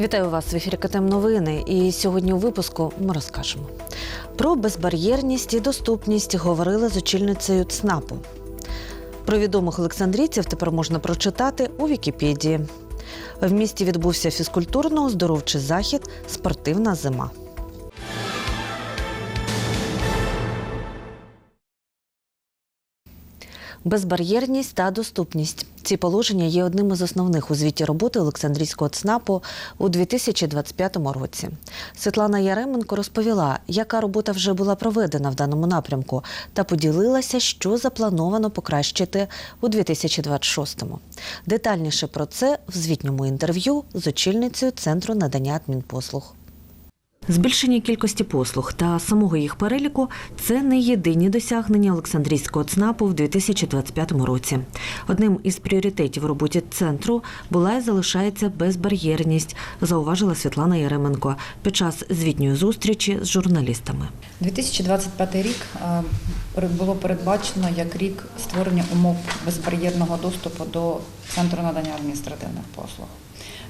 Вітаю вас в ефірі КТМ Новини. І сьогодні у випуску ми розкажемо про безбар'єрність і доступність говорили з очільницею ЦНАПу. Про відомих олександрійців тепер можна прочитати у Вікіпедії. В місті відбувся фізкультурно-оздоровчий захід Спортивна зима. Безбар'єрність та доступність. Ці положення є одним із основних у звіті роботи Олександрійського ЦНАПу у 2025 році. Світлана Яременко розповіла, яка робота вже була проведена в даному напрямку, та поділилася, що заплановано покращити у 2026-му. Детальніше про це в звітньому інтерв'ю з очільницею центру надання адмінпослуг. Збільшення кількості послуг та самого їх переліку це не єдині досягнення Олександрійського ЦНАПу в 2025 році. Одним із пріоритетів в роботі центру була і залишається безбар'єрність, зауважила Світлана Яременко під час звітньої зустрічі з журналістами. 2025 рік е, було передбачено як рік створення умов безбар'єрного доступу до центру надання адміністративних послуг.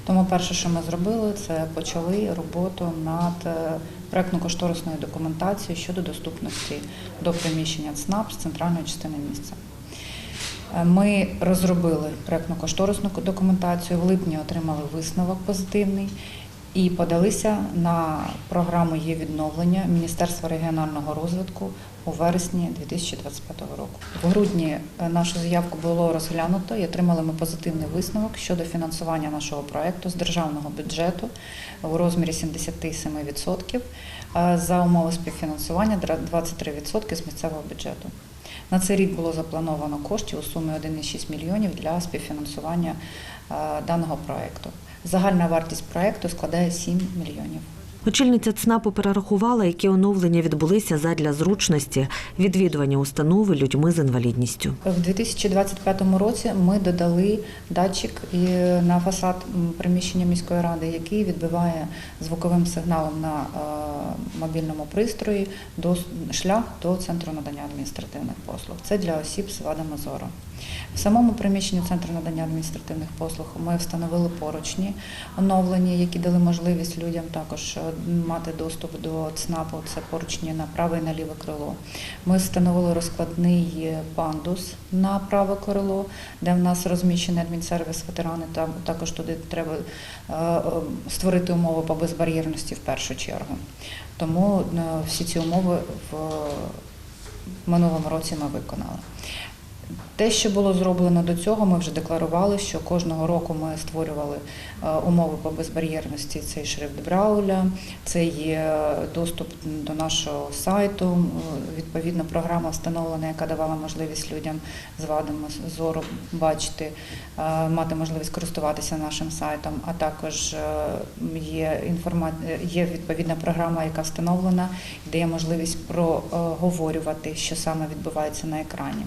Тому перше, що ми зробили, це почали роботу над е, проектно-кошторисною документацією щодо доступності до приміщення ЦНАП з центральної частини місця. Е, Ми розробили проектно-кошторисну документацію. В липні отримали висновок позитивний і подалися на програму є відновлення Міністерства регіонального розвитку у вересні 2025 року. В грудні е, нашу заявку було розглянуто і отримали ми позитивний висновок щодо фінансування нашого проекту з державного бюджету у розмірі 77% е, за умови співфінансування 23% з місцевого бюджету. На цей рік було заплановано коштів у сумі 1,6 мільйонів для співфінансування е, даного проекту. Загальна вартість проекту складає 7 мільйонів. Очільниця ЦНАПу перерахувала, які оновлення відбулися задля зручності відвідування установи людьми з інвалідністю. В 2025 році ми додали датчик е, на фасад приміщення міської ради, який відбиває звуковим сигналом на е, мобільному пристрої до шлях до центру надання адміністративних послуг. Це для осіб з вадами зору. В самому приміщенні центру надання адміністративних послуг ми встановили поручні оновлені, які дали можливість людям також е, мати доступ до ЦНАПу. Це поручні на праве і на ліве крило. Ми встановили розкладний пандус на праве крило, де в нас розміщений адмінсервіс ветерани. Там також туди треба е, е, створити умови по безбар'єрності в першу чергу. Тому е, всі ці умови в минулому році ми виконали. Те, що було зроблено до цього, ми вже декларували, що кожного року ми створювали е, умови по безбар'єрності. Це шрифт Брауля, це є доступ до нашого сайту. е, Відповідно, програма встановлена, яка давала можливість людям з вадами зору бачити, е, мати можливість користуватися нашим сайтом. А також е, є інформа... е, є відповідна програма, яка встановлена, і дає можливість проговорювати, що саме відбувається на екрані.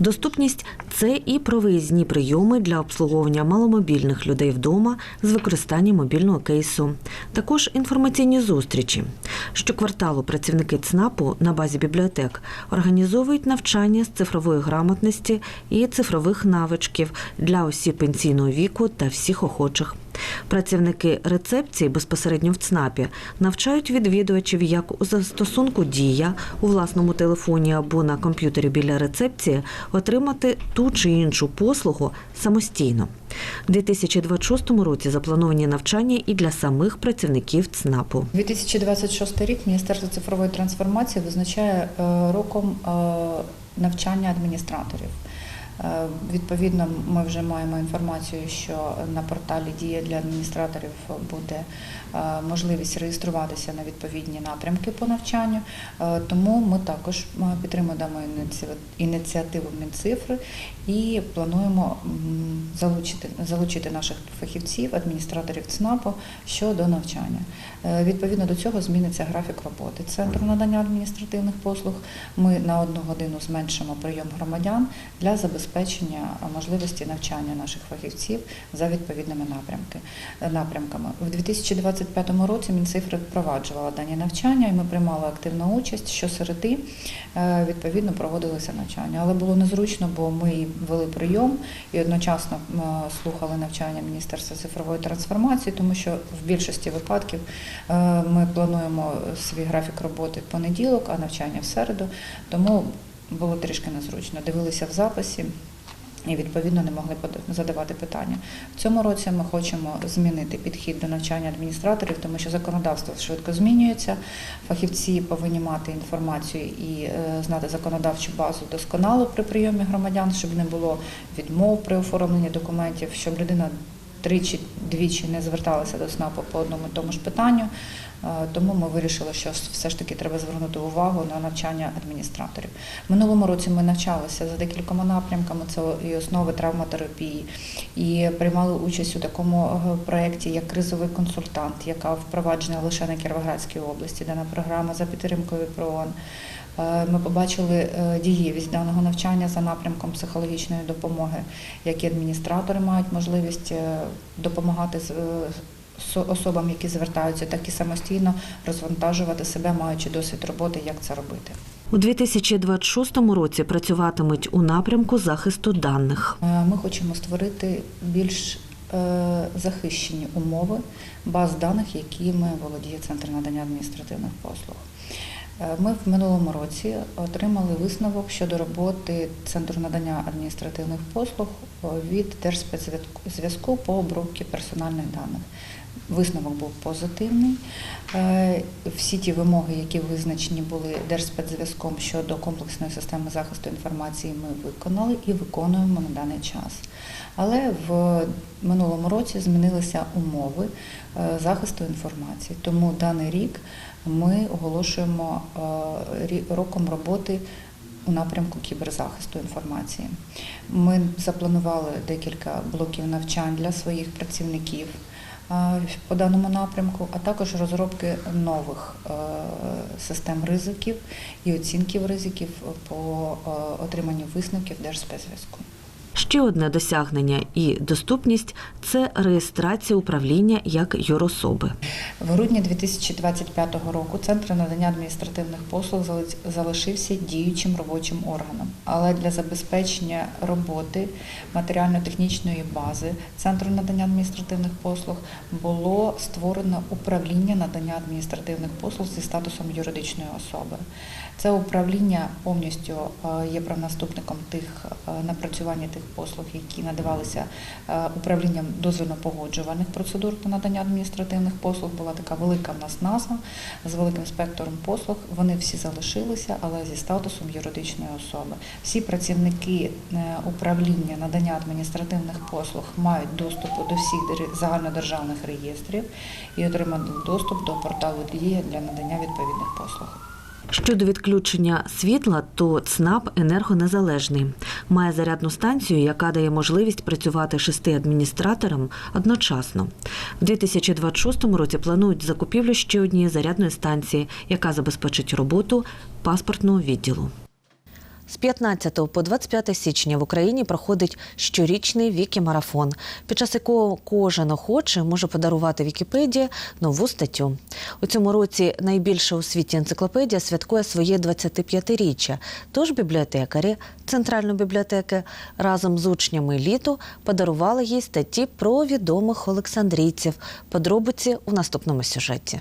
Доступність це і про виїзні прийоми для обслуговування маломобільних людей вдома з використанням мобільного кейсу. Також інформаційні зустрічі. Щокварталу працівники ЦНАПу на базі бібліотек організовують навчання з цифрової грамотності і цифрових навичків для осіб пенсійного віку та всіх охочих. Працівники рецепції безпосередньо в ЦНАПі навчають відвідувачів, як у застосунку Дія у власному телефоні або на комп'ютері біля рецепції отримати ту чи іншу послугу самостійно. У 2026 році заплановані навчання і для самих працівників ЦНАПу. 2026 рік Міністерство цифрової трансформації визначає е, роком е, навчання адміністраторів. Е, Відповідно, ми вже маємо інформацію, що на порталі Дія для адміністраторів буде можливість реєструватися на відповідні напрямки по навчанню. Е, Тому ми також е, підтримуємо ініціативу- Мінцифри і плануємо залучити, залучити наших фахівців, адміністраторів ЦНАПу щодо навчання. Е, Відповідно до цього зміниться графік роботи центру надання адміністративних послуг. Ми на одну годину зменшимо прийом громадян для забезпечення можливості навчання наших фахівців за відповідними напрямками. У 2025 році Мінцифри впроваджувала дані навчання, і ми приймали активну участь. Щосереди е, відповідно проводилися навчання. Але було незручно, бо ми вели прийом і одночасно слухали навчання Міністерства цифрової трансформації, тому що в більшості випадків е, ми плануємо свій графік роботи в понеділок, а навчання в середу. Тому було трішки незручно. Дивилися в записі. І відповідно не могли задавати питання. В цьому році ми хочемо змінити підхід до навчання адміністраторів, тому що законодавство швидко змінюється. Фахівці повинні мати інформацію і е, знати законодавчу базу досконало при прийомі громадян, щоб не було відмов при оформленні документів, щоб людина тричі двічі не зверталася до СНАПу по одному тому ж питанню. Е, Тому ми вирішили, що все ж таки треба звернути увагу на навчання адміністраторів. Минулому році ми навчалися за декількома напрямками. Це і основи травматерапії, і приймали участь у такому е, проєкті, як кризовий консультант, яка впроваджена лише на Кіровоградській області, дана програма за підтримкою ПРООН. Е, Ми побачили дієвість даного навчання за напрямком психологічної допомоги, які адміністратори мають можливість допомагати з- особам, які звертаються, так і самостійно розвантажувати себе, маючи досвід роботи, як це робити. У 2026 році працюватимуть у напрямку захисту даних. Е, Ми хочемо створити більш е, захищені умови баз даних, якими володіє Центр надання адміністративних послуг. Е, Ми в минулому році отримали висновок щодо роботи Центру надання адміністративних послуг від Держспецзв'язку по обробці персональних даних. Висновок був позитивний. Е, Всі ті вимоги, які визначені були Держспецзв'язком щодо комплексної системи захисту інформації, ми виконали і виконуємо на даний час. Але в минулому році змінилися умови е, захисту інформації. Тому даний рік ми оголошуємо е, роком роботи у напрямку кіберзахисту інформації. Ми запланували декілька блоків навчань для своїх працівників по даному напрямку, а також розробки нових е, систем ризиків і оцінків ризиків по е, отриманню висновків Держспецзв'язку. Ще одне досягнення і доступність це реєстрація управління як юрособи. В грудні 2025 року Центр надання адміністративних послуг залишився діючим робочим органом. Але для забезпечення роботи матеріально-технічної бази Центру надання адміністративних послуг було створено управління надання адміністративних послуг зі статусом юридичної особи. Це управління повністю е, є правонаступником тих е, напрацювання тих послуг, які надавалися е, управлінням дозвільно погоджувальних процедур та надання адміністративних послуг. Була така велика в нас назва з великим спектром послуг. Вони всі залишилися, але зі статусом юридичної особи. Всі працівники е, управління надання адміністративних послуг мають доступ до всіх загальнодержавних реєстрів і отримали доступ до порталу Дія для надання відповідних послуг. Щодо відключення світла, то ЦНАП енергонезалежний. Має зарядну станцію, яка дає можливість працювати шести адміністраторам одночасно. В 2026 році планують закупівлю ще однієї зарядної станції, яка забезпечить роботу паспортного відділу. З 15 по 25 січня в Україні проходить щорічний Вікі-марафон, під час якого кожен охочий може подарувати Вікіпедії нову статтю. У цьому році найбільша у світі енциклопедія святкує своє 25-річчя. Тож бібліотекарі Центральної бібліотеки разом з учнями літу подарували їй статті про відомих олександрійців. Подробиці у наступному сюжеті.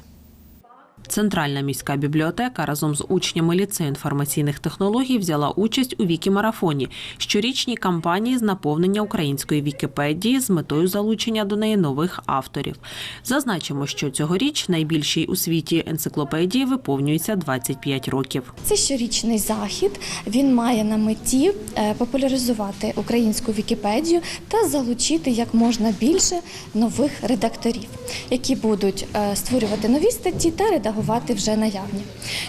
Центральна міська бібліотека разом з учнями ліцею інформаційних технологій взяла участь у Вікімарафоні, щорічній кампанії з наповнення української Вікіпедії з метою залучення до неї нових авторів. Зазначимо, що цьогоріч найбільшій у світі енциклопедії виповнюється 25 років. Це щорічний захід. Він має на меті е, популяризувати українську Вікіпедію та залучити як можна більше нових редакторів, які будуть е, створювати нові статті та редагувати вже наявні.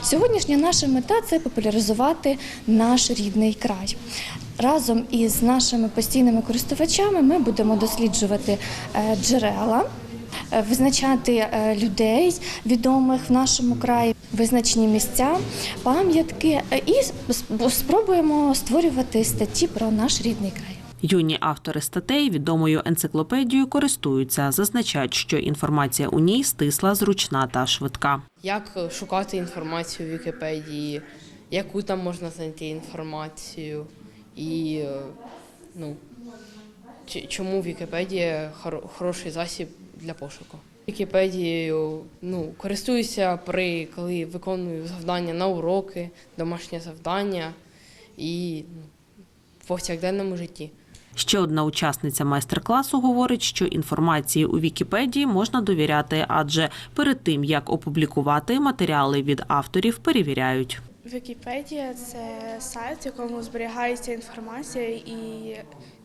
Сьогоднішня наша мета це популяризувати наш рідний край. Разом із нашими постійними користувачами ми будемо досліджувати е, джерела. е, визначати е, людей відомих в нашому краї, визначені місця, пам'ятки і спробуємо створювати статті про наш рідний край. Юні автори статей відомою енциклопедією користуються, зазначають, що інформація у ній стисла, зручна та швидка. Як шукати інформацію в Вікіпедії, яку там можна знайти інформацію, і е, ну, чому Вікіпедія хоро- хороший засіб для пошуку. Вікіпедією ну, користуюся при коли виконую завдання на уроки, домашнє завдання і ну, в повсякденному житті. Ще одна учасниця майстер-класу говорить, що інформації у Вікіпедії можна довіряти, адже перед тим як опублікувати матеріали від авторів перевіряють. Вікіпедія це сайт, в якому зберігається інформація, і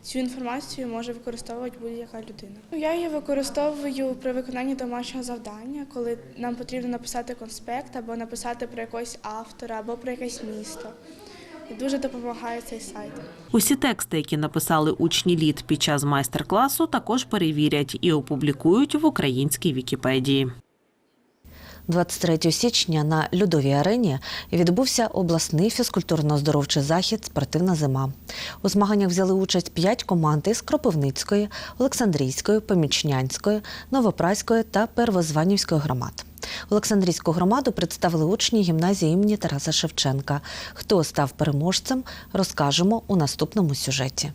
цю інформацію може використовувати будь-яка людина. Ну, Я її використовую при виконанні домашнього завдання, коли нам потрібно написати конспект або написати про якогось автора, або про якесь місто. І дуже допомагає цей сайт. Усі тексти, які написали учні літ під час майстер-класу, також перевірять і опублікують в українській Вікіпедії. 23 січня на Людовій арені відбувся обласний фізкультурно-оздоровчий захід Спортивна зима. У змаганнях взяли участь п'ять команд із Кропивницької, Олександрійської, Помічнянської, Новопраської та Первозванівської громад. Олександрійську громаду представили учні гімназії імені Тараса Шевченка. Хто став переможцем, розкажемо у наступному сюжеті.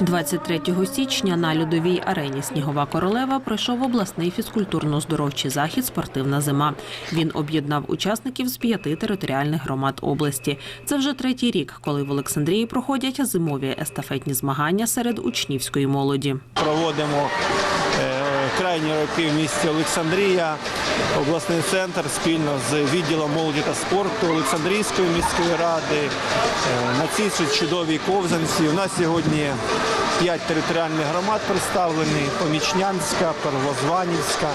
23 січня на льодовій арені Снігова королева пройшов обласний фізкультурно-оздоровчий захід Спортивна зима. Він об'єднав учасників з п'яти територіальних громад області. Це вже третій рік, коли в Олександрії проходять зимові естафетні змагання серед учнівської молоді. проводимо крайні роки в місті Олександрія, обласний центр спільно з відділом молоді та спорту Олександрійської міської ради. Е, На цій чудовій ковзанці у нас сьогодні п'ять територіальних громад представлені: Помічнянська, Первозванівська,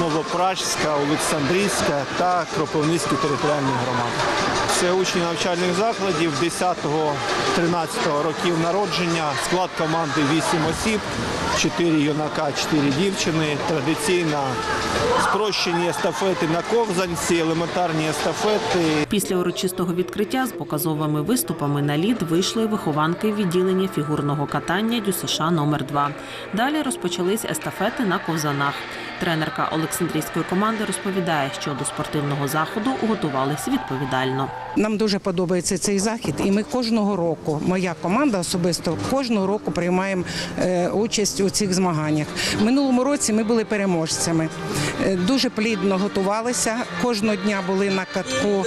Новопражська, Олександрійська та Кропивницькі територіальні громади. Це учні навчальних закладів 10-13 років народження. Склад команди 8 осіб, 4 юнака, 4 дівчини. Традиційно спрощені естафети на ковзанці, елементарні естафети. Після урочистого відкриття з показовими виступами на лід вийшли вихованки відділення фігурного катання ДЮСШ номер 2 Далі розпочались естафети на ковзанах. Тренерка Олександрійської команди розповідає, що до спортивного заходу готувались відповідально. Нам дуже подобається цей захід, і ми кожного року, моя команда особисто кожного року приймаємо е, участь у цих змаганнях. Минулому році ми були переможцями. Е, Дуже плідно готувалися. Кожного дня були на катку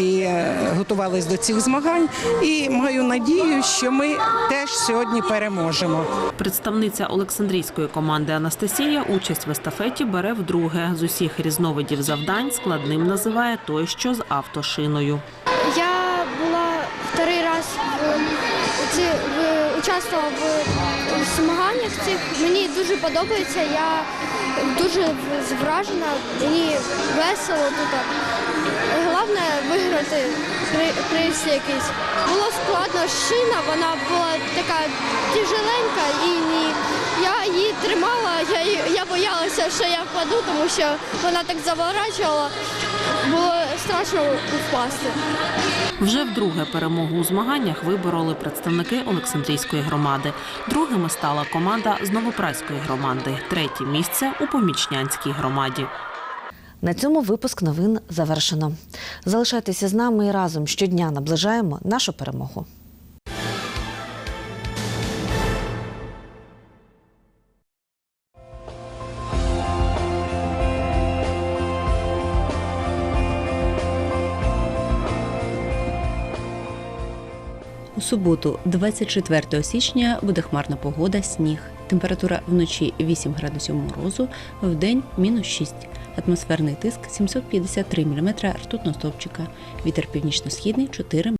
і е, готувалися до цих змагань. І маю надію, що ми теж сьогодні переможемо. Представниця Олександрійської команди Анастасія участь в естафеті бере вдруге. З усіх різновидів завдань складним називає той, що з автошиною. Я була вторий раз в, ці, в, участвувала в, в змаганнях цих. Мені дуже подобається. Я дуже в- вражена, мені весело тут. Головне виграти при- приз якийсь. Було складно шина, вона була така тяжеленька і. Я її тримала, я боялася, що я впаду, тому що вона так заворачувала. Було страшно впасти. Вже вдруге перемогу у змаганнях вибороли представники Олександрійської громади. Другими стала команда з Новопраської громади. Третє місце у Помічнянській громаді. На цьому випуск новин завершено. Залишайтеся з нами і разом щодня наближаємо нашу перемогу. Суботу, 24 січня, буде хмарна погода, сніг. Температура вночі 8 градусів морозу, вдень мінус 6. Атмосферний тиск 753 мм ртутного стовпчика. Вітер північно-східний 4